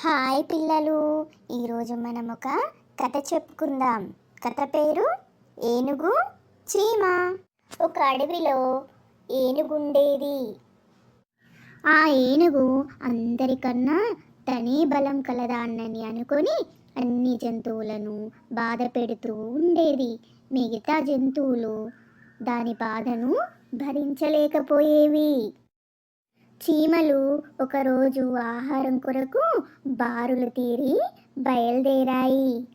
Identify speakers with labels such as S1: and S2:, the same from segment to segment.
S1: Hi పిల్లలు. ఈరోజు మనం ఒక కథ చెప్పుకుందాం. కథ పేరు ఏనుగు చీమ. ఒక అడవిలో ఏనుగుండేది ఆ ఏనుగు అందరికన్నా తనే బలం కలదాన్నని అనుకొని అన్ని జంతువులను బాధ పెడుతూ ఉండేది. మిగతా జంతువులు దాని బాధను భరించలేకపోయేవి. చీమలు ఒకరోజు ఆహారం కొరకు బారులు తీరి బయలుదేరాయి.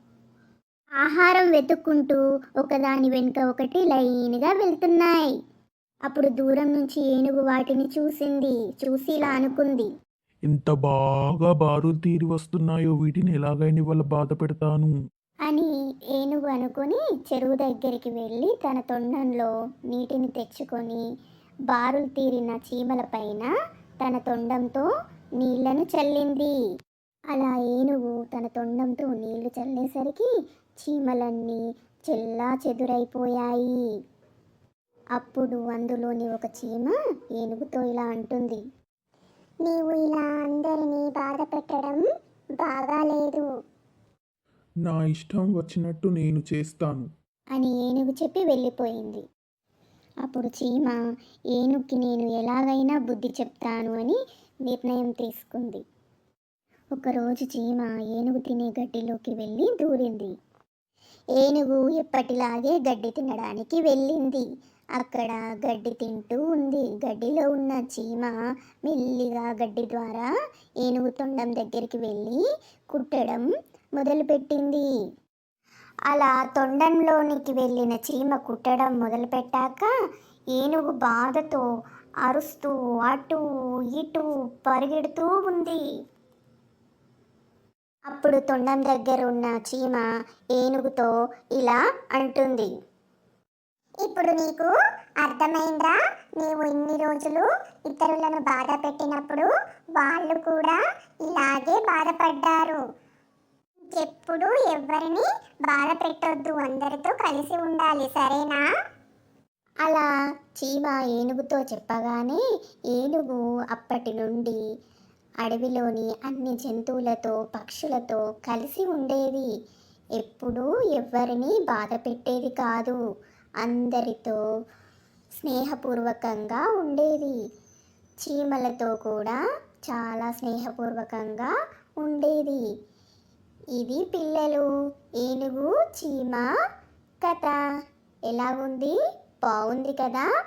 S1: ఆహారం వెతుక్కుంటూ ఒకదాని వెనుక ఒకటి లైన్గా వెళ్తున్నాయి. అప్పుడు దూరం నుంచి ఏనుగు వాటిని చూసింది. చూసి ఇలా అనుకుంది.
S2: ఎంత బాగా బారులు తీరి వస్తున్నాయో వీటిని ఎలాగైనా ఇవాళ బాధ పెడతాను.
S1: అని ఏనుగు అనుకుని చెరువు దగ్గరికి వెళ్ళి తన తొండంలో నీటిని తెచ్చుకొని బారులు తీరిన చీమల పైన తన తొండంతో నీళ్ళను చల్లింది. అలా ఏనుగు తన తొండంతో నీళ్ళు చల్లేసరికి చీమలన్నీ చెల్లా చెదురైపోయాయి. అప్పుడు అందులోని ఒక చీమ ఏనుగుతో ఇలా అంటుంది. నీవు ఇలా అందరినీ బాధ పెట్టడం బాగాలేదు.
S2: నా ఇష్టం వచ్చినట్టు నేను చేస్తాను
S1: అని ఏనుగు చెప్పి వెళ్ళిపోయింది. అప్పుడు చీమ ఏనుగుకి నేను ఎలాగైనా బుద్ధి చెప్తాను అని నిర్ణయం తీసుకుంది. ఒకరోజు చీమ ఏనుగు తినే గడ్డిలోకి వెళ్ళి దూరింది. ఏనుగు ఎప్పటిలాగే గడ్డి తినడానికి వెళ్ళింది. అక్కడ గడ్డి తింటూ ఉంది. గడ్డిలో ఉన్న చీమ మెల్లిగా గడ్డి ద్వారా ఏనుగు తొండం దగ్గరికి వెళ్ళి కుట్టడం మొదలుపెట్టింది. అలా తొండంలోనికి వెళ్ళిన చీమ కుట్టడం మొదలుపెట్టాక ఏనుగు బాధతో అరుస్తూ అటు ఇటు పరిగెడుతూ ఉంది. అప్పుడు తొండం దగ్గర ఉన్న చీమ ఏనుగుతో ఇలా అంటుంది. ఇప్పుడు నీకు అర్థమైందా? నీవు ఇన్ని రోజులు ఇతరులను బాధ పెట్టినప్పుడు వాళ్ళు కూడా ఇలాగే బాధపడ్డారు. ఎప్పుడు ఎవరిని బాధ పెట్టొద్దు. అందరితో కలిసి ఉండాలి. సరేనా? అలా చీమ ఏనుగుతో చెప్పగానే ఏనుగు అప్పటి నుండి అడవిలోని అన్ని జంతువులతో పక్షులతో కలిసి ఉండేది. ఎప్పుడూ ఎవరిని బాధ పెట్టేది కాదు. అందరితో స్నేహపూర్వకంగా ఉండేది. చీమలతో కూడా చాలా స్నేహపూర్వకంగా ఉండేది. ఇది పిల్లలు ఏనుగు చీమ కథ. ఎలా ఉంది? బాగుంది కదా?